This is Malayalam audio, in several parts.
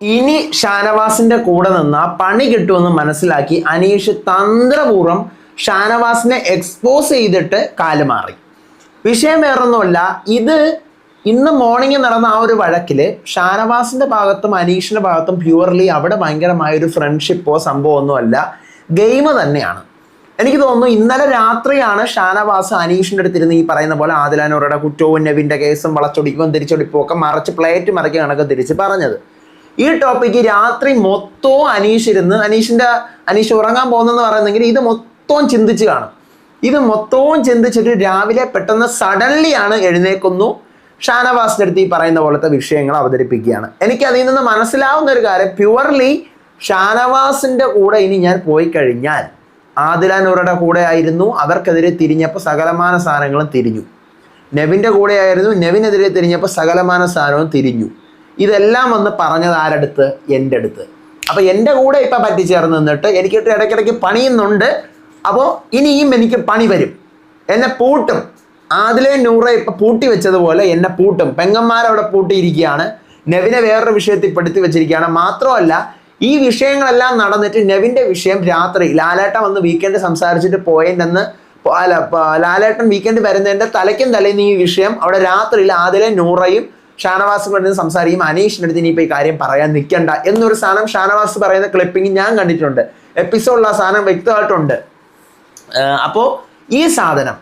ഇനി ഷാനവാസിന്റെ കൂടെ നിന്ന പണി കിട്ടുമെന്ന് മനസ്സിലാക്കി അനീഷ് തന്ത്രപൂർവം ഷാനവാസിനെ എക്സ്പോസ് ചെയ്തിട്ട് കാലുമാറി വിഷയം വേറൊന്നുമല്ല ഇത് ഇന്ന് മോർണിംഗ് നടന്ന ആ ഒരു വഴക്കിൽ ഷാനവാസിന്റെ ഭാഗത്തും അനീഷിന്റെ ഭാഗത്തും പ്യുവർലി അവിടെ ഭയങ്കരമായ ഒരു ഫ്രണ്ട്ഷിപ്പോ സംഭവമൊന്നുമല്ല ഗെയിം തന്നെയാണ്. എനിക്ക് തോന്നുന്നു ഇന്നലെ രാത്രിയാണ് ഷാനവാസ് അനീഷിന്റെ അടുത്തിരുന്ന് ഈ പറയുന്ന പോലെ ആദിലാനോരുടെ കുറ്റവും നെവിന്റെ കേസും വളച്ചൊടിക്കും തിരിച്ചൊടിപ്പും ഒക്കെ മറച്ച് പ്ലേറ്റ് മറക്കി കണക്ക് തിരിച്ച് പറഞ്ഞത്. ഈ ടോപ്പിക്ക് രാത്രി മൊത്തവും അനീഷ് ഇരുന്ന് അനീഷിന്റെ അനീഷ് ഉറങ്ങാൻ പോകുന്നെന്ന് പറയുന്നെങ്കിൽ ഇത് മൊത്തവും ചിന്തിച്ച് കാണും. ഇത് മൊത്തവും ചിന്തിച്ചിട്ട് രാവിലെ പെട്ടെന്ന് സഡൻലി ആണ് എഴുന്നേക്കുന്നു. ഷാനവാസിന്റെ അടുത്ത് ഈ പറയുന്ന പോലത്തെ വിഷയങ്ങൾ അവതരിപ്പിക്കുകയാണ്. എനിക്ക് അതിൽ നിന്ന് മനസ്സിലാവുന്ന ഒരു കാര്യം പ്യുവർലി ഷാനവാസിന്റെ കൂടെ ഇനി ഞാൻ പോയി കഴിഞ്ഞാൽ ആദിലാനൂറുടെ കൂടെ ആയിരുന്നു. അവർക്കെതിരെ തിരിഞ്ഞപ്പോൾ സകലമാന സാധനങ്ങളും തിരിഞ്ഞു. നെവിന്റെ കൂടെയായിരുന്നു നെവിനെതിരെ തിരിഞ്ഞപ്പോൾ സകലമാന സാധനവും തിരിഞ്ഞു. ഇതെല്ലാം വന്ന് പറഞ്ഞത് ആരടുത്ത്? എന്റെ അടുത്ത്. അപ്പോൾ എന്റെ കൂടെ ഇപ്പം പറ്റിച്ചേർന്ന് നിന്നിട്ട് എനിക്ക് ഇടയ്ക്കിടയ്ക്ക് പണിയുന്നുണ്ട്. അപ്പോൾ ഇനിയും എനിക്ക് പണി വരും. എന്നെ പൂട്ടും. ആദിലെ നൂറെ ഇപ്പം പൂട്ടി വെച്ചതുപോലെ എന്നെ പൂട്ടും. പെങ്ങന്മാരവിടെ പൂട്ടിയിരിക്കുകയാണ്. നെവിനെ വേറൊരു വിഷയത്തിൽ പെടുത്തി വെച്ചിരിക്കുകയാണ്. മാത്രമല്ല ഈ വിഷയങ്ങളെല്ലാം നടന്നിട്ട് നെവിന്റെ വിഷയം രാത്രി ലാലേട്ടൻ വന്ന് വീക്കെൻഡ് സംസാരിച്ചിട്ട് പോയതെന്ന് അല്ല പ- ലാലേട്ടൻ വീക്കെൻഡ് വരുന്നതിന്റെ തലയ്ക്കും തലേന്ന് ഈ വിഷയം അവിടെ രാത്രിയിൽ ആദിലെ നൂറയും ഷാനവാസും അടുത്ത് സംസാരിക്കും. അനീഷിന്റെ അടുത്ത് ഇനിയിപ്പോൾ ഈ കാര്യം പറയാൻ നിൽക്കണ്ട എന്നൊരു സാധനം ഷാനവാസ് പറയുന്ന ക്ലിപ്പിംഗ് ഞാൻ കണ്ടിട്ടുണ്ട്. എപ്പിസോഡിൽ ആ സാധനം വ്യക്തമായിട്ടുണ്ട്. അപ്പോൾ ഈ സാധനം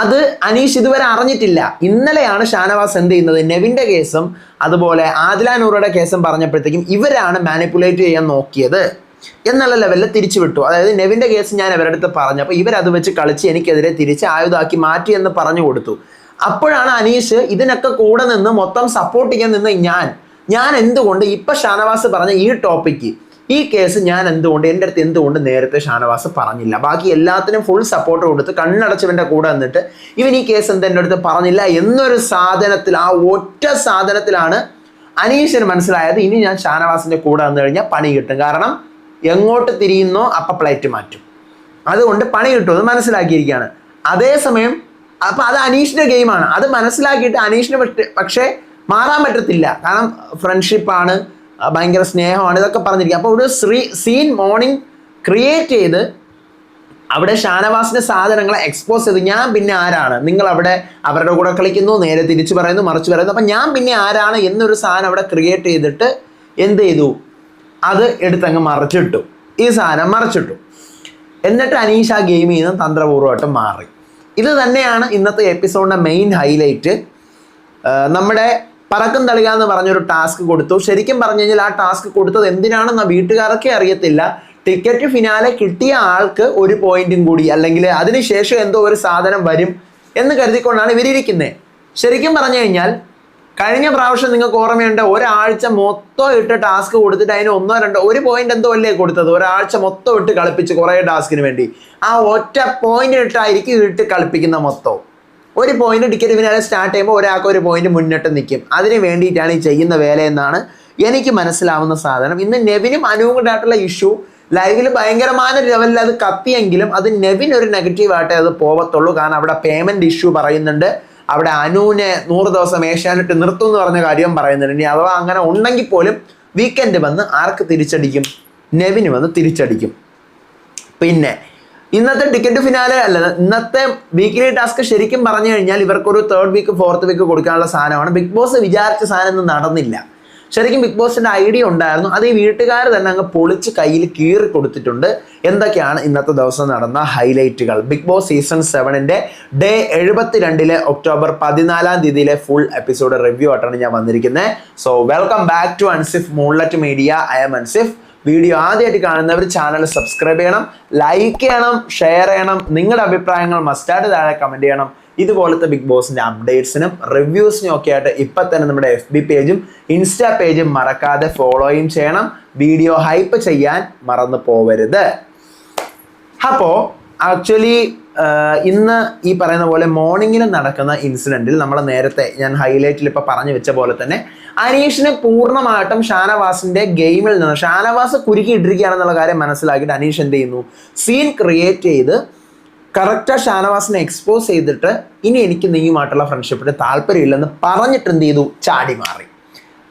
അത് അനീഷ് ഇതുവരെ അറിഞ്ഞിട്ടില്ല. ഇന്നലെയാണ് ഷാനവാസ് എന്ത് ചെയ്യുന്നത്? നെവിന്റെ കേസും അതുപോലെ ആദില നൂറയുടെ കേസും പറഞ്ഞപ്പോഴത്തേക്കും ഇവരാണ് മാനിപ്പുലേറ്റ് ചെയ്യാൻ നോക്കിയത്. എന്നുള്ള ലെവലിൽ തിരിച്ചു വിട്ടു അതായത് നെവിന്റെ കേസ് ഞാൻ ഇവരുടെ അടുത്ത് പറഞ്ഞു. അപ്പോൾ ഇവരത് വെച്ച് കളിച്ച് എനിക്കെതിരെ തിരിച്ച് ആയുധാക്കി മാറ്റി എന്ന് പറഞ്ഞു കൊടുത്തു. അപ്പോഴാണ് അനീഷ് ഇതിനൊക്കെ കൂടെ നിന്ന് മൊത്തം സപ്പോർട്ട് ചെയ്യാൻ നിന്ന് ഞാൻ. ഞാൻ എന്തുകൊണ്ട് ഇപ്പം ഷാനവാസ് പറഞ്ഞ ഈ ടോപ്പിക്ക് ഈ കേസ് ഞാൻ എന്തുകൊണ്ട് എന്റെ അടുത്ത് എന്തുകൊണ്ട് നേരത്തെ ഷാനവാസ് പറഞ്ഞില്ല? ബാക്കി എല്ലാത്തിനും ഫുൾ സപ്പോർട്ട് കൊടുത്ത് കണ്ണടച്ചവന്റെ കൂടെ നിന്നിട്ട് ഇവൻ ഈ കേസ് എന്താ എന്റെ അടുത്ത് പറഞ്ഞില്ല എന്നൊരു സാധനത്തിൽ ആ ഒറ്റ സാധനത്തിലാണ് അനീഷിന് മനസ്സിലായത്. ഇനി ഞാൻ ഷാനവാസിന്റെ കൂടെ വന്നു കഴിഞ്ഞാൽ പണി കിട്ടും. കാരണം എങ്ങോട്ട് തിരിയുന്നോ അപ്പം പ്ലേറ്റ് മാറ്റും. അതുകൊണ്ട് പണി കിട്ടും അത് മനസ്സിലാക്കിയിരിക്കുകയാണ്. അതേസമയം അപ്പം അത് അനീഷിന്റെ ഗെയിമാണ് അത് മനസ്സിലാക്കിയിട്ട് അനീഷിന് പക്ഷേ മാറാൻ പറ്റത്തില്ല. കാരണം ഫ്രണ്ട്ഷിപ്പാണ് ഭയങ്കര സ്നേഹമാണ് ഇതൊക്കെ പറഞ്ഞിരിക്കുക അപ്പോൾ ഒരു ശ്രീ സീൻ മോർണിംഗ് ക്രിയേറ്റ് ചെയ്ത് അവിടെ ഷാനവാസിന്റെ സാധനങ്ങളെ എക്സ്പോസ് ചെയ്ത്. ഞാൻ പിന്നെ ആരാണ്? നിങ്ങൾ അവിടെ അവരുടെ കൂടെ കളിക്കുന്നു നേരെ തിരിച്ചു പറയുന്നു മറിച്ച് പറയുന്നു. അപ്പം ഞാൻ പിന്നെ ആരാണ് എന്നൊരു സാധനം അവിടെ ക്രിയേറ്റ് ചെയ്തിട്ട് എന്ത് ചെയ്തു? അത് എടുത്തങ്ങ് മറച്ചിട്ടു. ഈ സാധനം മറച്ചിട്ടു. എന്നിട്ട് അനീഷ് ആ ഗെയിമിൽ നിന്ന് തന്ത്രപൂർവമായിട്ട് മാറി. ഇത് തന്നെയാണ് ഇന്നത്തെ എപ്പിസോഡിന്റെ മെയിൻ ഹൈലൈറ്റ് നമ്മുടെ പറക്കും തളിക എന്ന് പറഞ്ഞൊരു ടാസ്ക് കൊടുത്തു. ശരിക്കും പറഞ്ഞു കഴിഞ്ഞാൽ ആ ടാസ്ക് കൊടുത്തത് എന്തിനാണെന്ന് വീട്ടുകാർക്കേ അറിയത്തില്ല. ടിക്കറ്റ് ഫിനാലെ കിട്ടിയ ആൾക്ക് ഒരു പോയിന്റും കൂടി അല്ലെങ്കിൽ അതിനുശേഷം എന്തോ ഒരു സാധനം വരും എന്ന് കരുതിക്കൊണ്ടാണ് ഇവരിയ്ക്കുന്നത് ശരിക്കും പറഞ്ഞു കഴിഞ്ഞാൽ കഴിഞ്ഞ പ്രാവശ്യം നിങ്ങൾക്ക് ഓർമ്മയുണ്ട് ഒരാഴ്ച മൊത്തം ഇട്ട് ടാസ്ക് കൊടുത്തിട്ട് അതിന് ഒന്നോ രണ്ടോ ഒരു പോയിന്റ് എന്തോ അല്ലേ കൊടുത്തത്? ഒരാഴ്ച മൊത്തം ഇട്ട് കളിപ്പിച്ച് കുറേ ടാസ്കിന് വേണ്ടി. ആ ഒറ്റ പോയിന്റ് ഇട്ടായിരിക്കും ഇട്ട് കളിപ്പിക്കുന്ന മൊത്തം. ഒരു പോയിന്റ് ടിക്കറ്റ് പിന്നെ സ്റ്റാർട്ട് ചെയ്യുമ്പോൾ ഒരാൾക്ക് ഒരു പോയിന്റ് മുന്നിട്ട് നിൽക്കും അതിന് വേണ്ടിയിട്ടാണ് ഈ ചെയ്യുന്ന വേല എന്നാണ് എനിക്ക് മനസ്സിലാവുന്ന സാധനം. ഇന്ന് നെവിനും അനുവും കൂടായിട്ടുള്ള ഇഷ്യൂ ലൈവിൽ ഭയങ്കരമായ ലെവലിൽ അത് കത്തിയെങ്കിലും അത് നെവിൻ ഒരു നെഗറ്റീവായിട്ടേ അത് പോവത്തുള്ളൂ. കാരണം അവിടെ പേയ്മെന്റ് ഇഷ്യൂ പറയുന്നുണ്ട്. അവിടെ അനുവിനെ നൂറ് ദിവസം ഏഷ്യാനെറ്റ് നിർത്തും എന്ന് പറഞ്ഞ കാര്യം പറയുന്നുണ്ട്. അഥവാ അങ്ങനെ ഉണ്ടെങ്കിൽ പോലും വീക്കെൻഡ് വന്ന് ആർക്ക് തിരിച്ചടിക്കും? നെവിന് വന്ന് തിരിച്ചടിക്കും. പിന്നെ ഇന്നത്തെ ടിക്കറ്റ് ഫിനാലെ അല്ല ഇന്നത്തെ വീക്കിലി ടാസ്ക് ശരിക്കും പറഞ്ഞു കഴിഞ്ഞാൽ ഇവർക്കൊരു തേർഡ് വീക്ക് ഫോർത്ത് വീക്ക് കൊടുക്കാനുള്ള സാധനമാണ്. ബിഗ് ബോസ് വിചാരിച്ച സാധനം നടന്നില്ല. ശരിക്കും ബിഗ് ബോസിന്റെ ഐഡിയ ഉണ്ടായിരുന്നു. അത് ഈ വീട്ടുകാർ തന്നെ അങ്ങ് പൊളിച്ച് കയ്യിൽ കീറി കൊടുത്തിട്ടുണ്ട്. എന്തൊക്കെയാണ് ഇന്നത്തെ ദിവസം നടന്ന ഹൈലൈറ്റുകൾ ബിഗ് ബോസ് സീസൺ സെവനിന്റെ ഡേ എഴുപത്തിരണ്ടിലെ ഒക്ടോബർ പതിനാലാം തീയതിയിലെ ഫുൾ എപ്പിസോഡ് റിവ്യൂ ആയിട്ടാണ് ഞാൻ വന്നിരിക്കുന്നത്. So welcome back to Ansif moonlight media I'm Ansif video ആദ്യമായിട്ട് കാണുന്നവർ ചാനൽ സബ്സ്ക്രൈബ് ചെയ്യണം ലൈക്ക് ചെയ്യണം ഷെയർ ചെയ്യണം. നിങ്ങളുടെ അഭിപ്രായങ്ങൾ മസ്റ്റായിട്ട് താഴെ കമന്റ് ചെയ്യണം. ഇതുപോലത്തെ ബിഗ് ബോസിന്റെ അപ്ഡേറ്റ്സിനും റിവ്യൂസിനും ഒക്കെ ആയിട്ട് ഇപ്പം തന്നെ നമ്മുടെ എഫ് ബി പേജും ഇൻസ്റ്റാ പേജും മറക്കാതെ ഫോളോയും ചെയ്യണം. വീഡിയോ ഹൈപ്പ് ചെയ്യാൻ മറന്നു പോവരുത്. അപ്പോൾ ആക്ച്വലി ഇന്ന് ഈ പറയുന്ന പോലെ മോർണിംഗിൽ നടക്കുന്ന ഇൻസിഡന്റിൽ നമ്മൾ നേരത്തെ ഞാൻ ഹൈലൈറ്റിൽ ഇപ്പോൾ പറഞ്ഞു വെച്ച പോലെ തന്നെ അനീഷിനെ പൂർണമായിട്ടും ഷാനവാസിന്റെ ഗെയിമിൽ നിന്ന് ഷാനവാസ് കുരുക്കി ഇട്ടിരിക്കുകയാണെന്നുള്ള കാര്യം മനസ്സിലാക്കിയിട്ട് അനീഷ് എന്ത് ചെയ്യുന്നു? സീൻ ക്രിയേറ്റ് ചെയ്ത് കറക്റ്റ് ഷാനവാസിനെ എക്സ്പോസ് ചെയ്തിട്ട് ഇനി എനിക്ക് നീയുമായിട്ടുള്ള ഫ്രണ്ട്ഷിപ്പിന് താല്പര്യമില്ലെന്ന് പറഞ്ഞിട്ട് എന്ത് ചെയ്തു? ചാടി മാറി.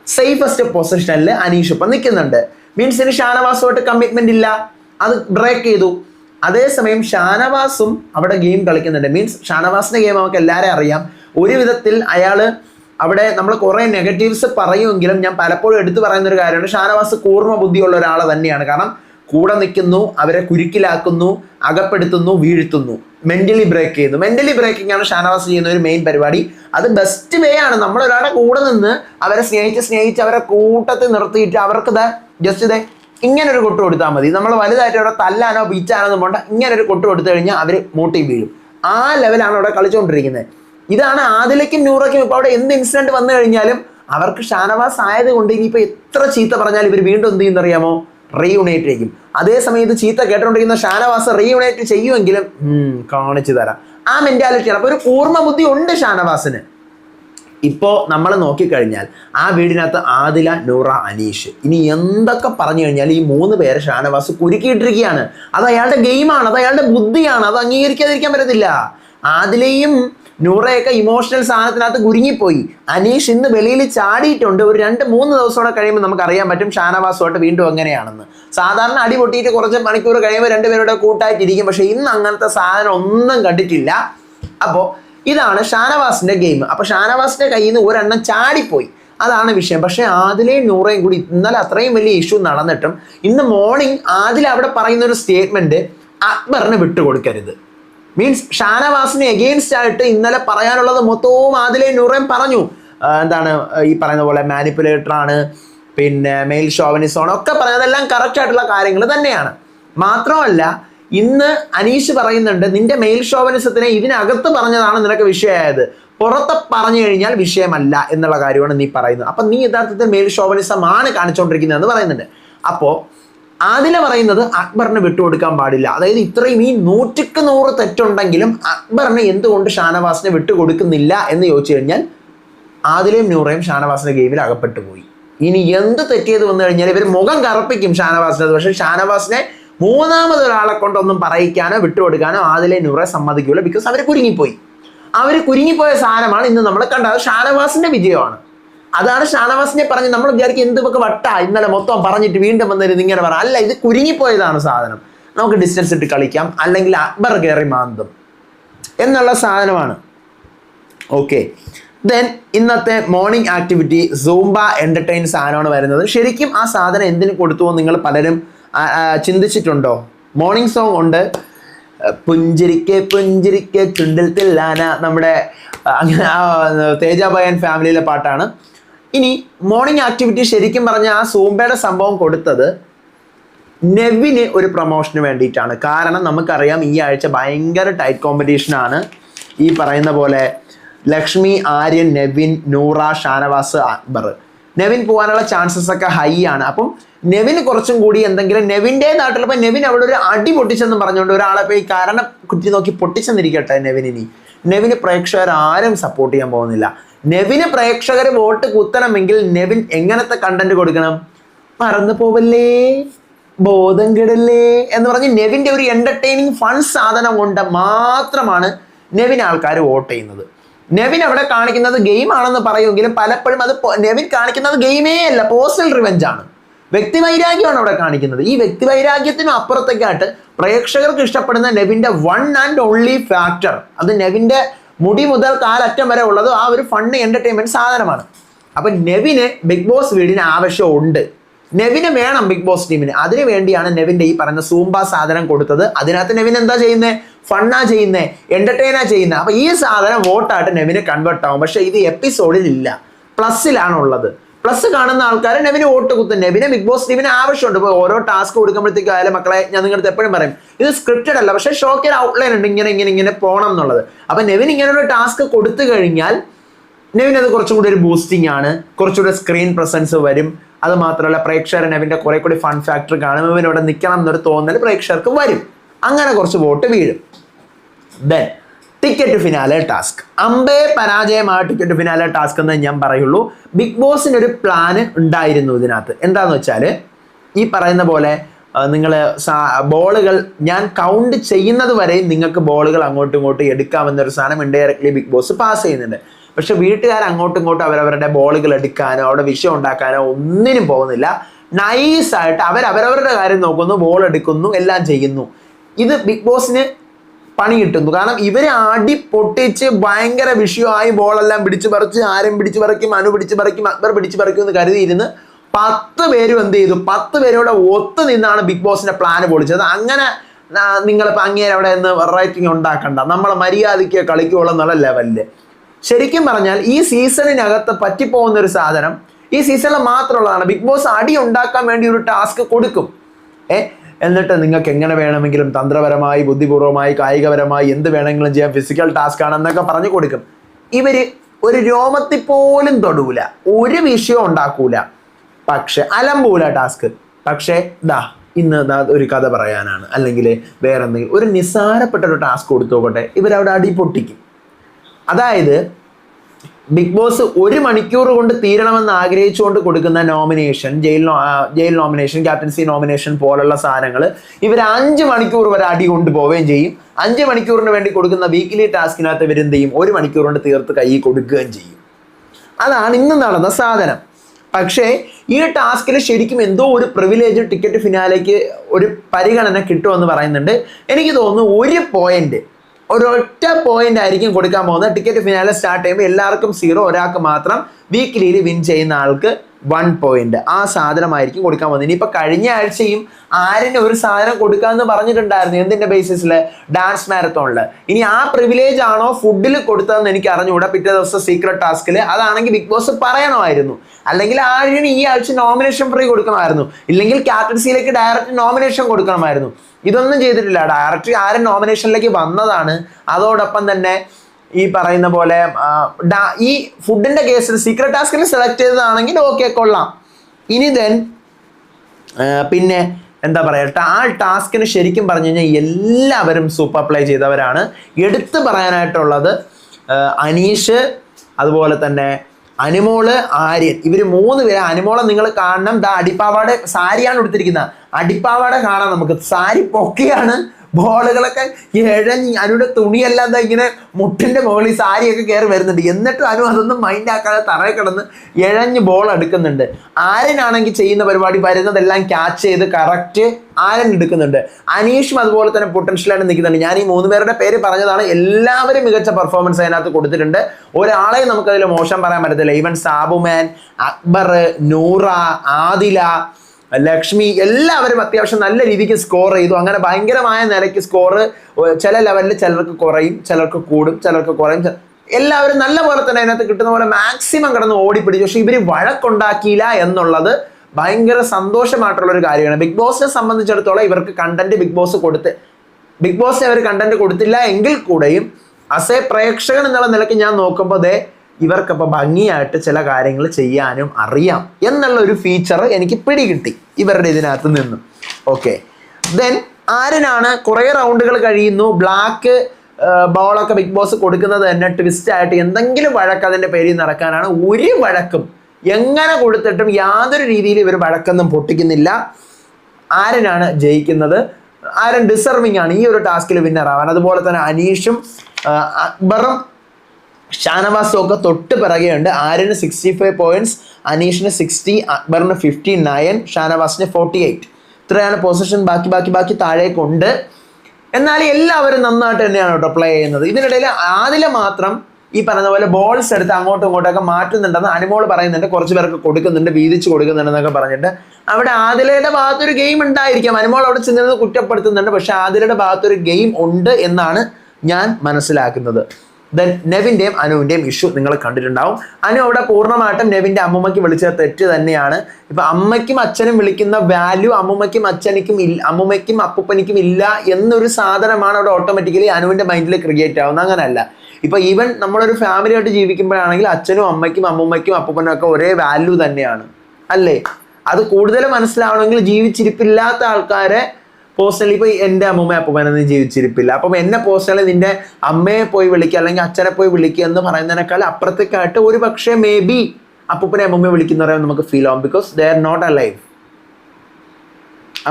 സേഫസ്റ്റ് പൊസിഷനിൽ അനീഷ് ഇപ്പം നിൽക്കുന്നുണ്ട്. മീൻസ് ഇനി ഷാനവാസുമായിട്ട് കമ്മിറ്റ്മെന്റ് ഇല്ല. അത് ബ്രേക്ക് ചെയ്തു. അതേസമയം ഷാനവാസും അവിടെ ഗെയിം കളിക്കുന്നുണ്ട്. മീൻസ് ഷാനവാസിന്റെ ഗെയിം നമുക്ക് എല്ലാവരെയും അറിയാം. ഒരു വിധത്തിൽ അയാൾ അവിടെ നമ്മൾ കുറേ നെഗറ്റീവ്സ് പറയുമെങ്കിലും ഞാൻ പലപ്പോഴും എടുത്തു പറയുന്ന ഒരു കാര്യമാണ്. ഷാനവാസ് കൂർമ്മ ബുദ്ധിയുള്ള ഒരാൾ തന്നെയാണ്. കാരണം കൂടെ നിൽക്കുന്നു അവരെ കുരുക്കിലാക്കുന്നു അകപ്പെടുത്തുന്നു വീഴ്ത്തുന്നു. മെന്റലി ബ്രേക്ക് ചെയ്യുന്നു. മെന്റലി ബ്രേക്കിംഗ് ആണ് ഷാനവാസ് ചെയ്യുന്ന ഒരു മെയിൻ പരിപാടി. അത് ബെസ്റ്റ് വേ ആണ്. നമ്മൾ ഒരാളുടെ കൂടെ നിന്ന് അവരെ സ്നേഹിച്ച് സ്നേഹിച്ച് അവരെ കൂട്ടത്തിൽ നിർത്തിയിട്ട് അവർക്ക് ഇതാ ജസ്റ്റ് ഇതേ ഇങ്ങനെ ഒരു കൊട്ട് കൊടുത്താൽ മതി. നമ്മൾ വലുതായിട്ട് അവിടെ തല്ലാനോ ബീച്ചാനോ പോണ്ട. ഇങ്ങനെ ഒരു കൊട്ട് കൊടുത്തു കഴിഞ്ഞാൽ അവർ മൂട്ടി വീഴും. ആ ലെവലാണ് അവിടെ കളിച്ചുകൊണ്ടിരിക്കുന്നത് ഇതാണ് ആദിലേക്കും നൂറയ്ക്കും ഇപ്പോൾ അവിടെ എന്ത് ഇൻസിഡന്റ് വന്നു കഴിഞ്ഞാലും അവർക്ക് ഷാനവാസ് ആയതുകൊണ്ട് ഇനിയിപ്പോൾ എത്ര ചീത്ത പറഞ്ഞാലും ഇവർ വീണ്ടും എന്ത് ചെയ്യുന്നറിയാമോ? റീയുണൈറ്റ് ചെയ്യും. അതേസമയം ഇത് ചീത്ത കേട്ടോണ്ടിരിക്കുന്ന ഷാനവാസ് റീയുണൈറ്റ് ചെയ്യുമെങ്കിലും കാണിച്ചു തരാം. ആ മെന്റാലിറ്റിയാണ് അപ്പോൾ ഒരു കൂർമ്മ ബുദ്ധി ഉണ്ട് ഷാനവാസിന്. ഇപ്പോ നമ്മൾ നോക്കിക്കഴിഞ്ഞാൽ ആ വീടിനകത്ത് ആദില നൂറ അനീഷ്. ഇനി എന്തൊക്കെ പറഞ്ഞു കഴിഞ്ഞാൽ ഈ മൂന്ന് പേരെ ഷാനവാസ് കുരുക്കിയിട്ടിരിക്കുകയാണ്. അത് അയാളുടെ ഗെയിമാണ് അത് അയാളുടെ ബുദ്ധിയാണ് അത് അംഗീകരിക്കാതിരിക്കാൻ പറ്റത്തില്ല. ആദിലയും നൂറയൊക്കെ ഇമോഷണൽ സാധനത്തിനകത്ത് കുരുങ്ങിപ്പോയി. അനീഷ് ഇന്ന് വെളിയിൽ ചാടിയിട്ടുണ്ട്. ഒരു രണ്ട് മൂന്ന് ദിവസം കഴിയുമ്പോൾ നമുക്ക് അറിയാൻ പറ്റും ഷാനവാസുമായിട്ട് വീണ്ടും എങ്ങനെയാണെന്ന്. സാധാരണ അടി പൊട്ടിയിട്ട് കുറച്ച് മണിക്കൂർ കഴിയുമ്പോൾ രണ്ടുപേരുടെ കൂട്ടായിട്ടിരിക്കും. പക്ഷേ ഇന്ന് അങ്ങനത്തെ സാധനം ഒന്നും കണ്ടിട്ടില്ല. അപ്പോൾ ഇതാണ് ഷാനവാസിന്റെ ഗെയിം. അപ്പോൾ ഷാനവാസിന്റെ കയ്യിൽ നിന്ന് ഒരെണ്ണം ചാടിപ്പോയി. അതാണ് വിഷയം. പക്ഷേ ആദിലയും നൂറയും കൂടി ഇന്നലെ അത്രയും വലിയ ഇഷ്യൂ നടന്നിട്ടും ഇന്ന് മോർണിംഗ് ആദില അവിടെ പറയുന്ന ഒരു സ്റ്റേറ്റ്മെന്റ് അക്ബറിന് വിട്ടുകൊടുക്കരുത്. മീൻസ് ഷാനവാസിനെ എഗെയിൻസ്റ്റ് ആയിട്ട് ഇന്നലെ പറയാനുള്ളത് മൊത്തവും ആദിലെ നൂറേം പറഞ്ഞു. എന്താണ് ഈ പറയുന്ന പോലെ മാനിപ്പുലേറ്റർ ആണ് പിന്നെ മെയിൽ ഷോവനിസോൺ ഒക്കെ പറയുന്നതെല്ലാം കറക്റ്റ് ആയിട്ടുള്ള കാര്യങ്ങൾ തന്നെയാണ്. മാത്രമല്ല ഇന്ന് അനീഷ് പറയുന്നുണ്ട് നിന്റെ മെയിൽ ഷോവനിസത്തിനെ ഇതിനകത്ത് പറഞ്ഞതാണ് നിനക്ക് വിഷയമായത്. പുറത്ത് പറഞ്ഞു കഴിഞ്ഞാൽ വിഷയമല്ല എന്നുള്ള കാര്യമാണ് നീ പറയുന്നത്. അപ്പം നീ യഥാർത്ഥത്തിൽ മെയിൽ ഷോവനിസമാണ് കാണിച്ചുകൊണ്ടിരിക്കുന്നത് എന്ന് പറയുന്നുണ്ട്. അപ്പോൾ ആദില പറയുന്നത് അക്ബറിന് വിട്ടുകൊടുക്കാൻ പാടില്ല. അതായത് ഇത്രയും ഈ നൂറ്റിക്ക് നൂറ് തെറ്റുണ്ടെങ്കിലും അക്ബറിന് എന്തുകൊണ്ട് ഷാനവാസിനെ വിട്ടുകൊടുക്കുന്നില്ല എന്ന് ചോദിച്ചു കഴിഞ്ഞാൽ ആദിലയും നൂറയും ഷാനവാസിന്റെ ഗെയിമിൽ അകപ്പെട്ടു പോയി. ഇനി എന്ത് തെറ്റിയത് വന്നു കഴിഞ്ഞാൽ ഇവർ മുഖം കറപ്പിക്കും ഷാനവാസിനെ പക്ഷേ ഷാനവാസിനെ മൂന്നാമത് ഒരാളെ കൊണ്ടൊന്നും പറയിക്കാനോ വിട്ടുകൊടുക്കാനോ ആദിലെ നൂറെ സമ്മതിക്കൂല ബിക്കോസ് അവർ കുരുങ്ങിപ്പോയി. അവർ കുരുങ്ങിപ്പോയ സാധനമാണ് ഇന്ന് നമ്മൾ കണ്ടത്. ഷാനവാസിന്റെ വിജയമാണ്. അതാണ് ഷാനവാസിനെ പറഞ്ഞ് നമ്മൾ വിചാരിക്കും എന്തൊക്കെ വട്ട? ഇന്നലെ മൊത്തം പറഞ്ഞിട്ട് വീണ്ടും വന്നിരുന്ന് ഇങ്ങനെ പറ. അല്ല ഇത് കുരുങ്ങിപ്പോയതാണ് സാധനം. നമുക്ക് ഡിസ്റ്റൻസ് ഇട്ട് കളിക്കാം. അല്ലെങ്കിൽ അക്ബർ കയറി മാന്തും. എന്നുള്ള സാധനമാണ്. ഓക്കെ ദെൻ ഇന്നത്തെ മോർണിംഗ് ആക്ടിവിറ്റി സൂംബ എന്റർടൈൻ സാധനമാണ് വരുന്നത്. ശരിക്കും ആ സാധനം എന്തിനു കൊടുത്തു നിങ്ങൾ പലരും ചിന്തിച്ചിട്ടുണ്ടോ? മോർണിംഗ് സോങ് ഉണ്ട്. പുഞ്ചിരിക്കെ പുഞ്ചിരിക്കെ ചുണ്ടിൽ തില്ലാന നമ്മുടെ അങ്ങനെ തേജാബയൻ ഫാമിലിയിലെ പാട്ടാണ്. ഇനി മോർണിംഗ് ആക്ടിവിറ്റി ശരിക്കും പറഞ്ഞ ആ സൂംബയുടെ സംഭവം കൊടുത്തത് നെവിന് ഒരു പ്രൊമോഷന് വേണ്ടിയിട്ടാണ്. കാരണം നമുക്കറിയാം ഈ ആഴ്ച ഭയങ്കര ടൈറ്റ് കോമ്പറ്റീഷൻ ആണ്. ഈ പറയുന്ന പോലെ ലക്ഷ്മി ആര്യൻ നെവിൻ നൂറ ഷാനവാസ് അക്ബർ. നെവിൻ പോകാനുള്ള ചാൻസസ് ഒക്കെ ഹൈ ആണ്. അപ്പം നെവിന് കുറച്ചും കൂടി എന്തെങ്കിലും നെവിന്റെ നാട്ടിൽ ഇപ്പം നെവിൻ അവിടെ ഒരു അടി പൊട്ടിച്ചെന്ന് പറഞ്ഞുകൊണ്ട് ഒരാളെ പോയി കാരണം കുറ്റി നോക്കി പൊട്ടിച്ചെന്നിരിക്കട്ടെ നെവിനിനി. നെവിന് പ്രേക്ഷകർ ആരും സപ്പോർട്ട് ചെയ്യാൻ പോകുന്നില്ല. നെവിന് പ്രേക്ഷകർ വോട്ട് കുത്തണമെങ്കിൽ നെവിൻ എങ്ങനത്തെ കണ്ടന്റ് കൊടുക്കണം? പറന്നു പോവല്ലേ? ബോധം കെടല്ലേ? എന്ന് പറഞ്ഞ് നെവിന്റെ ഒരു എന്റർടൈനിങ് ഫൺ സാധനം കൊണ്ട് മാത്രമാണ് നെവിൻ ആൾക്കാർ വോട്ട് ചെയ്യുന്നത്. നെവിൻ അവിടെ കാണിക്കുന്നത് ഗെയിം ആണെന്ന് പറയുമെങ്കിലും പലപ്പോഴും അത് നെവിൻ കാണിക്കുന്നത് ഗെയിമേ അല്ല പോസ്റ്റൽ റിവെഞ്ച് ആണ്. വ്യക്തിവൈരാഗ്യമാണ് അവിടെ കാണിക്കുന്നത്. ഈ വ്യക്തിവൈരാഗ്യത്തിനും അപ്പുറത്തേക്കായിട്ട് പ്രേക്ഷകർക്ക് ഇഷ്ടപ്പെടുന്ന നെവിന്റെ വൺ ആൻഡ് ഓൺലി ഫാക്ടർ അത് നെവിന്റെ മുടി മുതൽ കാലറ്റം വരെ ഉള്ളത് ആ ഒരു ഫണ്ട് എന്റർടൈൻമെന്റ് സാധനമാണ്. അപ്പം നെവിന് ബിഗ് ബോസ് വീടിന് ആവശ്യമുണ്ട്. നെവിന് വേണം ബിഗ് ബോസ് ടീമിന്. അതിനു വേണ്ടിയാണ് നെവിന്റെ ഈ പറഞ്ഞ സൂംബ സാധനം കൊടുത്തത്. അതിനകത്ത് നെവിൻ എന്താ ചെയ്യുന്നത് ഫണ്ണാ ചെയ്യുന്നത് എന്റർടൈനാ ചെയ്യുന്നത് അപ്പോൾ ഈ സാധനം വോട്ടായിട്ട് നെവിന് കൺവേർട്ട് ആവും. പക്ഷെ ഇത് എപ്പിസോഡിൽ ഇല്ല. പ്ലസ്സിലാണ് ഉള്ളത്. പ്ലസ് കാണുന്ന ആൾക്കാർ നെവിന് വോട്ട് കുത്തും. നെവിനെ ബിഗ് ബോസ് ടീമിന് ആവശ്യമുണ്ട്. ഇപ്പോൾ ഓരോ ടാസ്ക് കൊടുക്കുമ്പോഴത്തേക്കും ആയാലും മക്കളെ ഞാൻ നിങ്ങളുടെ എപ്പോഴും പറയും ഇത് സ്ക്രിപ്റ്റഡ് അല്ല. പക്ഷേ ഷോക്കിൽ ഔട്ട്ലൈൻ ഉണ്ട്. ഇങ്ങനെ ഇങ്ങനെ ഇങ്ങനെ പോകണം എന്നുള്ളത്. അപ്പം നെവിൻ ഇങ്ങനെ ഒരു ടാസ്ക് കൊടുത്തു കഴിഞ്ഞാൽ നെവിൻ അത് കുറച്ചും കൂടി ഒരു ബൂസ്റ്റിംഗ് ആണ്. കുറച്ചുകൂടി സ്ക്രീൻ പ്രസൻസ് വരും. അത് മാത്രമല്ല പ്രേക്ഷകർ നെവിന്റെ കുറെ കൂടി ഫൺ ഫാക്ടർ കാണും. ഇവൻ ഇവിടെ നിൽക്കണം എന്നൊരു തോന്നൽ പ്രേക്ഷകർക്ക് വരും. അങ്ങനെ കുറച്ച് വോട്ട് വീഴും. Then ticket finale task. അമ്പേ പരാജയമായ ടിക്കറ്റ് ഫിനാലെ ടാസ്ക് എന്ന് ഞാൻ പറയുള്ളൂ. ബിഗ് ബോസിന് ഒരു പ്ലാന് ഉണ്ടായിരുന്നു ഇതിനകത്ത്. എന്താന്ന് വെച്ചാൽ ഈ പറയുന്ന പോലെ നിങ്ങൾ ബോളുകൾ ഞാൻ കൗണ്ട് ചെയ്യുന്നത് വരെയും നിങ്ങൾക്ക് ബോളുകൾ അങ്ങോട്ടും ഇങ്ങോട്ടും എടുക്കാമെന്നൊരു സാധനം ഇൻഡയറക്ട്ലി ബിഗ് ബോസ് പാസ് ചെയ്യുന്നുണ്ട്. പക്ഷെ വീട്ടുകാർ അങ്ങോട്ടും ഇങ്ങോട്ടും അവരവരുടെ ബോളുകൾ എടുക്കാനോ അവിടെ വിഷം ഉണ്ടാക്കാനോ ഒന്നിനും പോകുന്നില്ല. നൈസായിട്ട് അവർ അവരവരുടെ കാര്യം നോക്കുന്നു ബോൾ എടുക്കുന്നു എല്ലാം ചെയ്യുന്നു. ഇത് ബിഗ് ബോസിന് പണി കിട്ടുന്നു. കാരണം ഇവരെ അടി പൊട്ടിച്ച് ഭയങ്കര വിഷയമായി ബോളെല്ലാം പിടിച്ചു പറിച്ച് ആരും പിടിച്ചു പറിക്കും അനു പിടിച്ചു പറിക്കും അക്ബർ പിടിച്ചു പറിക്കും എന്ന് കരുതിയിരുന്ന് പത്ത് പേരും എന്ത് ചെയ്തു? പത്ത് പേരോടെ ഒത്തു നിന്നാണ് ബിഗ് ബോസിന്റെ പ്ലാൻ പൊളിച്ചത്. അങ്ങനെ നിങ്ങളിപ്പോൾ അങ്ങേരെ അവിടെ നിന്ന് റൈറ്റിംഗ് ഉണ്ടാക്കണ്ട. നമ്മളെ മര്യാദയ്ക്ക് കളിക്കുള്ളൂ എന്നുള്ള ലെവലിൽ ശരിക്കും പറഞ്ഞാൽ ഈ സീസണിനകത്ത് പറ്റിപ്പോകുന്ന ഒരു സാധനം ഈ സീസണിൽ മാത്രമുള്ളതാണ്. ബിഗ് ബോസ് അടി ഉണ്ടാക്കാൻ വേണ്ടി ഒരു ടാസ്ക് കൊടുക്കും. ഏ? എന്നിട്ട് നിങ്ങൾക്ക് എങ്ങനെ വേണമെങ്കിലും തന്ത്രപരമായി ബുദ്ധിപൂർവമായി കായികപരമായി എന്ത് വേണമെങ്കിലും ചെയ്യാം ഫിസിക്കൽ ടാസ്ക് ആണെന്നൊക്കെ പറഞ്ഞു കൊടുക്കും. ഇവർ ഒരു രോമത്തിൽ പോലും തൊടൂല. ഒരു വിഷയം ഉണ്ടാക്കൂല. പക്ഷെ അലമ്പൂല ടാസ്ക് പക്ഷേ ദാ ഇന്ന് ഒരു കഥ പറയാനാണ്. അല്ലെങ്കിൽ വേറെ എന്തെങ്കിലും ഒരു നിസ്സാരപ്പെട്ട ഒരു ടാസ്ക് കൊടുത്തു നോക്കട്ടെ ഇവരവിടെ അടി പൊട്ടിക്കും. അതായത് ബിഗ് ബോസ് ഒരു മണിക്കൂർ കൊണ്ട് തീരണമെന്ന് ആഗ്രഹിച്ചുകൊണ്ട് കൊടുക്കുന്ന nomination jail jail nomination captaincy nomination പോലുള്ള സാധനങ്ങൾ ഇവർ അഞ്ച് മണിക്കൂർ വരെ അടി കൊണ്ടുപോവുകയും ചെയ്യും. അഞ്ച് മണിക്കൂറിന് വേണ്ടി കൊടുക്കുന്ന വീക്കിലി ടാസ്കിനകത്ത് ഇവരെന്ത് ചെയ്യും? ഒരു മണിക്കൂർ കൊണ്ട് തീർത്ത് കൈ കൊടുക്കുകയും ചെയ്യും. അതാണ് ഇന്ന് നടന്ന സാധനം. പക്ഷേ ഈ ടാസ്കിൽ ശരിക്കും എന്തോ ഒരു പ്രിവിലേജ് ടിക്കറ്റ് ഫിനാലേക്ക് ഒരു പരിഗണന കിട്ടുമെന്ന് പറയുന്നുണ്ട്. എനിക്ക് തോന്നുന്നു ഒരു പോയിന്റ് ഒരൊറ്റ പോയിന്റ് ആയിരിക്കും കൊടുക്കാൻ പോകുന്നത്. ടിക്കറ്റ് ഫിനാലെ സ്റ്റാർട്ട് ചെയ്യുമ്പോൾ എല്ലാവർക്കും സീറോ ഒരാൾക്ക് മാത്രം വീക്കിലിയിൽ വിൻ ചെയ്യുന്ന ആൾക്ക് വൺ പോയിന്റ് ആ സാധനമായിരിക്കും കൊടുക്കാൻ പോകുന്നത് ഇനിയിപ്പോൾ കഴിഞ്ഞ ആഴ്ചയും ആരിന് ഒരു സാധനം കൊടുക്കാമെന്ന് പറഞ്ഞിട്ടുണ്ടായിരുന്നു. എന്തിന്റെ ബേസിസിൽ ഡാൻസ് മാരത്തോണിൽ ഇനി ആ പ്രിവിലേജ് ആണോ ഫുഡിൽ കൊടുത്തതെന്ന് എനിക്ക് അറിഞ്ഞുകൂടാ. പിറ്റേ ദിവസം സീക്രട്ട് ടാസ്കിൽ അതാണെങ്കിൽ ബിഗ് ബോസ് പറയണമായിരുന്നു. അല്ലെങ്കിൽ ആരും ഈ ആഴ്ച നോമിനേഷൻ ഫ്രീ കൊടുക്കണമായിരുന്നു. ഇല്ലെങ്കിൽ ക്യാപ്റ്റൻസിയിലേക്ക് ഡയറക്റ്റ് നോമിനേഷൻ കൊടുക്കണമായിരുന്നു. ഇതൊന്നും ചെയ്തിട്ടില്ല. ഡയറക്റ്റ് ആരും നോമിനേഷനിലേക്ക് വന്നതാണ്. അതോടൊപ്പം തന്നെ ഈ പറയുന്ന പോലെ ഈ ഫുഡിന്റെ കേസിൽ സീക്രട്ട് ടാസ്കിൽ സെലക്ട് ചെയ്തതാണെങ്കിൽ ഓക്കെ കൊള്ളാം. ഇനി ദെൻ പിന്നെ എന്താ പറയുക ആ ടാസ്കിന് ശരിക്കും പറഞ്ഞു കഴിഞ്ഞാൽ എല്ലാവരും സൂപ്പർ അപ്ലൈ ചെയ്തവരാണ്. എടുത്തു പറയാനായിട്ടുള്ളത് അനീഷ് അതുപോലെ തന്നെ അനുമോൾ ആര്യൻ. ഇവർ മൂന്ന് പേര് അനുമോളെ നിങ്ങൾ കാണണം. ദാ അടിപ്പാവാട സാരിയാണ് എടുത്തിരിക്കുന്നത് അടിപ്പാവാട കാണാം നമുക്ക്. സാരി പൊക്കിയാണ്. ബോളുകളൊക്കെ ഇഴഞ്ഞ് അനുയുടെ തുണിയെല്ലാം ദാ ഇങ്ങനെ മുട്ടിന്റെ മുകളിൽ സാരിയൊക്കെ കയറി വരുന്നുണ്ട്. എന്നിട്ടും അനു അതൊന്നും മൈൻഡ് ആക്കാതെ തറയിൽ കിടന്ന് ഇഴഞ്ഞ് ബോൾ എടുക്കുന്നുണ്ട്. ആര്യനാണെങ്കിൽ ചെയ്യുന്ന പരിപാടി വരുന്നതെല്ലാം ക്യാച്ച് ചെയ്ത് കറക്റ്റ് ആരൻ എടുക്കുന്നുണ്ട്. അനീഷും അതുപോലെ തന്നെ പൊട്ടൻഷ്യലായിട്ട് നിൽക്കുന്നുണ്ട്. ഞാൻ ഈ മൂന്ന് പേരുടെ പേര് പറഞ്ഞതാണ്. എല്ലാവരും മികച്ച പെർഫോമൻസ് അതിനകത്ത് കൊടുത്തിട്ടുണ്ട്. ഒരാളെ നമുക്കതിൽ മോശം പറയാൻ പറ്റത്തില്ല. ഈവൻ സാബുമാൻ അക്ബർ നൂറ ആദില ലക്ഷ്മി എല്ലാവരും അത്യാവശ്യം നല്ല രീതിക്ക് സ്കോർ ചെയ്തു. അങ്ങനെ ഭയങ്കരമായ നിലയ്ക്ക് സ്കോർ ചില ലെവലിൽ ചിലർക്ക് കുറയും ചിലർക്ക് കൂടും ചിലർക്ക് കുറയും. എല്ലാവരും നല്ല പോലെ തന്നെ അതിനകത്ത് കിട്ടുന്ന പോലെ മാക്സിമം കിടന്ന് ഓടിപ്പിടിച്ചു. പക്ഷെ ഇവർ വഴക്കുണ്ടാക്കിയില്ല എന്നുള്ളത് ഭയങ്കര സന്തോഷമായിട്ടുള്ള ഒരു കാര്യമാണ്. ബിഗ് ബോസിനെ സംബന്ധിച്ചിടത്തോളം ഇവർക്ക് കണ്ടന്റ് ബിഗ് ബോസ് കൊടുത്ത് ബിഗ് ബോസിന് അവർ കണ്ടന്റ് കൊടുത്തില്ല എങ്കിൽ കൂടെയും അസേ പ്രേക്ഷകൻ എന്നുള്ള നിലയ്ക്ക് ഞാൻ നോക്കുമ്പോൾ ദേ ഇവർക്കപ്പോൾ ഭംഗിയായിട്ട് ചില കാര്യങ്ങൾ ചെയ്യാനും അറിയാം എന്നുള്ള ഒരു ഫീച്ചർ എനിക്ക് പിടികിട്ടി. ഇവരുടെ ഇതിനകത്ത് നിന്നു. ഓക്കെ ദെൻ ആരനാണ് കുറേ റൗണ്ടുകൾ കഴിയുന്നു. ബ്ലാക്ക് ബോളൊക്കെ ബിഗ് ബോസ് കൊടുക്കുന്നത് തന്നെ ട്വിസ്റ്റ് ആയിട്ട് എന്തെങ്കിലും വഴക്ക് അതിന്റെ പേരിൽ നടക്കാനാണ്. ഒരു വഴക്കും എങ്ങനെ കൊടുത്തിട്ടും യാതൊരു രീതിയിൽ ഇവർ വഴക്കൊന്നും പൊട്ടിക്കുന്നില്ല. ആരനാണ് ജയിക്കുന്നത്. ആരൻ ഡിസർവിങ് ആണ്. ഈ ഒരു ടാസ്കിൽ വിന്നർ ആവാൻ. അതുപോലെ തന്നെ അനീഷും അക്ബറും ഷാനവാസും ഒക്കെ തൊട്ട് പിറകെയുണ്ട്. ആര്യന് സിക്സ്റ്റി ഫൈവ് പോയിന്റ്സ് അനീഷിന് സിക്സ്റ്റി അക്ബറിന് ഫിഫ്റ്റി നയൻ ഷാനവാസിന് ഫോർട്ടി എയ്റ്റ് ഇത്രയാണ് പൊസിഷൻ ബാക്കി ബാക്കി ബാക്കി താഴേക്കുണ്ട്. എന്നാൽ എല്ലാവരും നന്നായിട്ട് തന്നെയാണ് കേട്ടോ പ്ലേ ചെയ്യുന്നത്. ഇതിനിടയിൽ ആദില മാത്രം ഈ പറഞ്ഞ പോലെ ബോൾസ് എടുത്ത് അങ്ങോട്ടും ഇങ്ങോട്ടൊക്കെ മാറ്റുന്നുണ്ടെന്ന് അനുമോൾ പറയുന്നുണ്ട്. കുറച്ച് പേർക്ക് കൊടുക്കുന്നുണ്ട് വീതിച്ച് കൊടുക്കുന്നുണ്ടെന്നൊക്കെ പറഞ്ഞിട്ട്. അവിടെ ആദിലയുടെ ഭാഗത്തൊരു ഗെയിം ഉണ്ടായിരിക്കാം. അനുമോൾ അവിടെ ചെന്നിരുന്ന് കുറ്റപ്പെടുത്തുന്നുണ്ട്. പക്ഷെ ആദിലയുടെ ഭാഗത്തൊരു ഗെയിം ഉണ്ട് എന്നാണ് ഞാൻ മനസ്സിലാക്കുന്നത്. ദെൻ നെവിന്റെയും അനുവിന്റെയും ഇഷ്യൂ നിങ്ങൾ കണ്ടിട്ടുണ്ടാവും. അനു അവിടെ പൂർണമായിട്ടും നെവിന്റെ അമ്മമ്മയ്ക്ക് വിളിച്ച തെറ്റ് തന്നെയാണ്. ഇപ്പം അമ്മയ്ക്കും അച്ഛനും വിളിക്കുന്ന വാല്യൂ അമ്മമ്മയ്ക്കും അച്ഛനിക്കും ഇല്ല അമ്മമ്മയ്ക്കും അപ്പൂപ്പനിക്കും ഇല്ല എന്നൊരു സാധനമാണ് അവിടെ ഓട്ടോമാറ്റിക്കലി അനുവിന്റെ മൈൻഡിൽ ക്രിയേറ്റ് ആവുന്നത്. അങ്ങനെയല്ല ഇപ്പം ഈവൻ നമ്മളൊരു ഫാമിലിയായിട്ട് ജീവിക്കുമ്പോഴാണെങ്കിൽ അച്ഛനും അമ്മയ്ക്കും അമ്മമ്മയ്ക്കും അപ്പൂപ്പനും ഒക്കെ ഒരേ വാല്യൂ തന്നെയാണ്. അല്ലേ? അത് കൂടുതൽ മനസ്സിലാവണമെങ്കിൽ ജീവിച്ചിരിപ്പില്ലാത്ത ആൾക്കാരെ പേഴ്സണലി ഇപ്പൊ എന്റെ അമ്മൂമ്മ അപ്പൂപ്പനൊന്നും ജീവിച്ചിരിപ്പില്ല. അപ്പം എന്നെ പേഴ്സണലി നിന്റെ അമ്മയെ പോയി വിളിക്കുക അല്ലെങ്കിൽ അച്ഛനെ പോയി വിളിക്കുക എന്ന് പറയുന്നതിനേക്കാൾ അപ്പുറത്തേക്കായിട്ട് ഒരു പക്ഷേ മേ ബി അപ്പൂപ്പനെ അമ്മൂമ്മയെ വിളിക്കുന്നവരെ നമുക്ക് ഫീൽ ആവും because they are not a life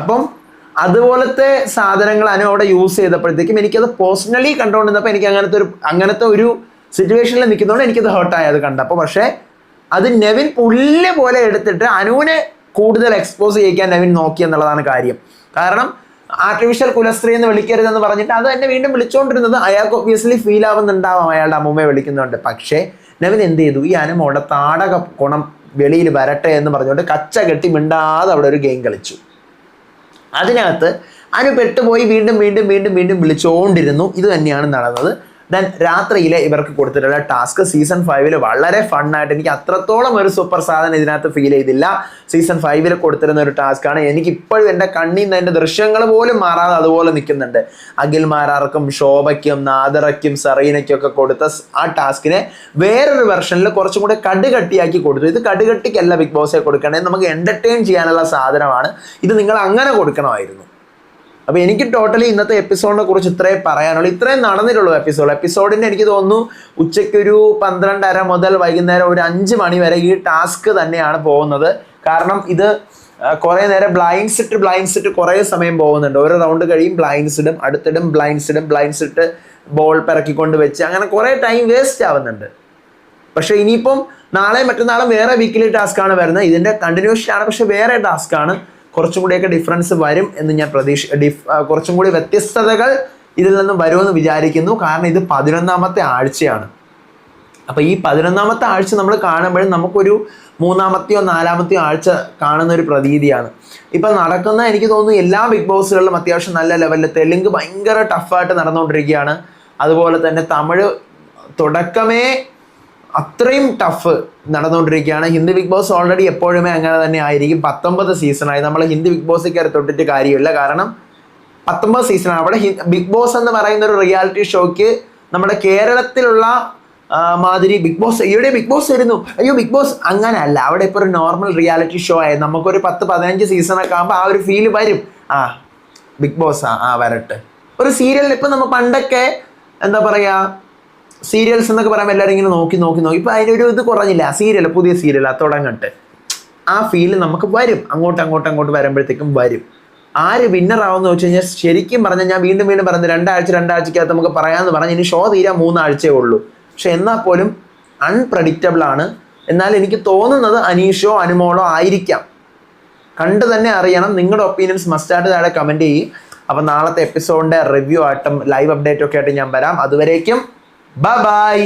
അപ്പം അതുപോലത്തെ സാധനങ്ങൾ അനു അവിടെ യൂസ് ചെയ്തപ്പോഴത്തേക്കും എനിക്കത് പേഴ്സണലി കണ്ടുകൊണ്ടിരുന്നപ്പോൾ എനിക്ക് അങ്ങനത്തെ ഒരു അങ്ങനത്തെ ഒരു സിറ്റുവേഷനിൽ നിൽക്കുന്നതുകൊണ്ട് എനിക്കത് ഹേർട്ടായി അത് കണ്ടപ്പോൾ. പക്ഷേ അത് നെവിൻ പുല്ല് പോലെ എടുത്തിട്ട് അനുവിനെ കൂടുതൽ എക്സ്പോസ് ചെയ്യിക്കാൻ നെവിൻ നോക്കി എന്നുള്ളതാണ് കാര്യം. കാരണം ആർട്ടിഫിഷ്യൽ കുലസ്ത്രീ എന്ന് വിളിക്കരുതെന്ന് പറഞ്ഞിട്ട് അത് എന്നെ വീണ്ടും വിളിച്ചുകൊണ്ടിരുന്നത് അയാൾക്ക് ഒബ്വിയസ്ലി ഫീൽ ആവുന്നുണ്ടാവാം. അയാളുടെ അമ്മൂമ്മയെ വിളിക്കുന്നുണ്ട്. പക്ഷേ നവിൻ എന്ത് ചെയ്തു? ഈ അനുമോടെ താടക കുണം വെളിയിൽ വരട്ടെ എന്ന് പറഞ്ഞുകൊണ്ട് കച്ച കെട്ടി മിണ്ടാതെ അവിടെ ഒരു ഗെയിം കളിച്ചു. അതിനകത്ത് അനു പെട്ടുപോയി വീണ്ടും വീണ്ടും വീണ്ടും വീണ്ടും വിളിച്ചുകൊണ്ടിരുന്നു ഇത് തന്നെയാണ് നടന്നത്. ദെൻ രാത്രിയിലെ ഇവർക്ക് കൊടുത്തിട്ടുള്ള ടാസ്ക് സീസൺ ഫൈവിൽ വളരെ ഫണ്ണായിട്ട് എനിക്ക് അത്രത്തോളം ഒരു സൂപ്പർ സാധനം ഇതിനകത്ത് ഫീൽ ചെയ്തില്ല. സീസൺ ഫൈവിൽ കൊടുത്തിരുന്ന ഒരു ടാസ്ക്കാണ് എനിക്ക് ഇപ്പോഴും എന്റെ കണ്ണിൽ നിന്ന് എന്റെ ദൃശ്യങ്ങൾ പോലും മാറാതെ അതുപോലെ നിൽക്കുന്നുണ്ട്. അഖിൽമാരാർക്കും ശോഭയ്ക്കും നാദറയ്ക്കും സെറീനയ്ക്കും ഒക്കെ കൊടുത്ത ആ ടാസ്കിനെ വേറൊരു വെർഷനിൽ കുറച്ചും കൂടെ കടുകട്ടിയാക്കി കൊടുത്തു. ഇത് കടുകട്ടിക്കല്ല ബിഗ് ബോസെ കൊടുക്കണേ. നമുക്ക് എന്റർടൈൻ ചെയ്യാനുള്ള സാധനമാണ്. ഇത് നിങ്ങൾ അങ്ങനെ കൊടുക്കണമായിരുന്നു. അപ്പോൾ എനിക്ക് ടോട്ടലി ഇന്നത്തെ എപ്പിസോഡിനെ കുറിച്ച് ഇത്രേ പറയാനുള്ളൂ. ഇത്രയും നടന്നിട്ടുള്ളൂ എപ്പിസോഡ് എപ്പിസോഡിന്റെ എനിക്ക് തോന്നുന്നു ഉച്ചയ്ക്കൊരു പന്ത്രണ്ടര മുതൽ വൈകുന്നേരം ഒരു അഞ്ച് മണി വരെ ഈ ടാസ്ക് തന്നെയാണ് പോകുന്നത്. കാരണം ഇത് കുറേ നേരം ബ്ലൈൻഡ്സ് ഇട്ട് ബ്ലൈൻഡ്സ് ഇട്ട് കുറേ സമയം പോകുന്നുണ്ട്. ഓരോ റൗണ്ട് കഴിയും ബ്ലൈൻഡ്സ് ഇടും അടുത്തിടും ബ്ലൈൻഡ്സ് ഇടും ബ്ലൈൻഡ്സ് ഇട്ട് ബോൾ പിറക്കിക്കൊണ്ട് വെച്ച് അങ്ങനെ കുറേ ടൈം വേസ്റ്റ് ആവുന്നുണ്ട്. പക്ഷേ ഇനിയിപ്പം നാളെ മറ്റന്നാളും വേറെ വീക്കിലി ടാസ്ക് ആണ് വരുന്നത്. ഇതിന്റെ കണ്ടിന്യൂഷൻ ആണ് പക്ഷേ വേറെ ടാസ്ക് ആണ്. കുറച്ചും കൂടിയൊക്കെ ഡിഫറൻസ് വരും എന്ന് ഞാൻ പ്രതീക്ഷ കുറച്ചും കൂടി വ്യത്യസ്തതകൾ ഇതിൽ നിന്നും വരുമെന്ന് വിചാരിക്കുന്നു. കാരണം ഇത് പതിനൊന്നാമത്തെ ആഴ്ചയാണ്. അപ്പോൾ ഈ പതിനൊന്നാമത്തെ ആഴ്ച നമ്മൾ കാണുമ്പോഴും നമുക്കൊരു മൂന്നാമത്തെയോ നാലാമത്തെയോ ആഴ്ച കാണുന്ന ഒരു പ്രതീതിയാണ്. ഇപ്പം നടക്കുന്ന എനിക്ക് തോന്നുന്നു എല്ലാ ബിഗ് ബോസുകളിലും അത്യാവശ്യം നല്ല ലെവലിൽ തെലുങ്ക് ഭയങ്കര ടഫായിട്ട് നടന്നുകൊണ്ടിരിക്കുകയാണ്. അതുപോലെ തന്നെ തമിഴ് തുടക്കമേ അത്രയും ടഫ് നടന്നുകൊണ്ടിരിക്കുകയാണ്. ഹിന്ദി ബിഗ് ബോസ് ഓൾറെഡി എപ്പോഴുമേ അങ്ങനെ തന്നെ ആയിരിക്കും. പത്തൊമ്പത് സീസണായി നമ്മൾ ഹിന്ദി ബിഗ് ബോസ് കയറി തൊട്ടിട്ട് കാര്യമില്ല. കാരണം പത്തൊമ്പത് സീസണാണ് അവിടെ ബിഗ് ബോസ് എന്ന് പറയുന്ന ഒരു റിയാലിറ്റി ഷോയ്ക്ക് നമ്മുടെ കേരളത്തിലുള്ള മാതിരി ബിഗ് ബോസ് ഇവിടെ ബിഗ് ബോസ് വരുന്നു. അയ്യോ ബിഗ് ബോസ് അങ്ങനെയല്ല അവിടെ ഇപ്പോൾ ഒരു നോർമൽ റിയാലിറ്റി ഷോ ആയി. നമുക്കൊരു പത്ത് പതിനഞ്ച് സീസണൊക്കെ ആകുമ്പോൾ ആ ഒരു ഫീൽ വരും. ആ ബിഗ് ബോസ് ആ ആ വരട്ടെ. ഒരു സീരിയലിൽ ഇപ്പം നമ്മൾ പണ്ടൊക്കെ എന്താ പറയുക സീരിയൽസ് എന്നൊക്കെ പറയുമ്പോൾ എല്ലാവരും ഇങ്ങനെ നോക്കി നോക്കി നോക്കി. ഇപ്പം അതിന്റെ ഒരു ഇത് കുറഞ്ഞില്ല. സീരിയൽ പുതിയ സീരിയൽ തുടങ്ങട്ടെ. ആ ഫീൽ നമുക്ക് വരും. അങ്ങോട്ട് അങ്ങോട്ട് അങ്ങോട്ട് വരുമ്പോഴത്തേക്കും വരും. ആര് വിന്നർ ആവുമെന്ന് വെച്ച് കഴിഞ്ഞാൽ ശരിക്കും പറഞ്ഞാൽ ഞാൻ വീണ്ടും വീണ്ടും പറയുന്നത് രണ്ടാഴ്ച രണ്ടാഴ്ചക്കകത്ത് നമുക്ക് പറയാമെന്ന് പറഞ്ഞ് ഇനി ഷോ തീരാൻ മൂന്നാഴ്ചയേ ഉള്ളൂ. പക്ഷെ എന്നാൽ പോലും അൺപ്രഡിക്റ്റബിൾ ആണ്. എന്നാൽ എനിക്ക് തോന്നുന്നത് അനീഷോ അനുമോളോ ആയിരിക്കാം. കണ്ടു തന്നെ അറിയണം. നിങ്ങളുടെ ഒപ്പീനിയൻസ് മസ്റ്റായിട്ട് താഴെ കമന്റ് ചെയ്യും. അപ്പം നാളത്തെ എപ്പിസോഡിന്റെ റിവ്യൂ ആയിട്ടും ലൈവ് അപ്ഡേറ്റ് ഒക്കെ ആയിട്ട് ഞാൻ വരാം. അതുവരേക്കും ബൈ ബൈ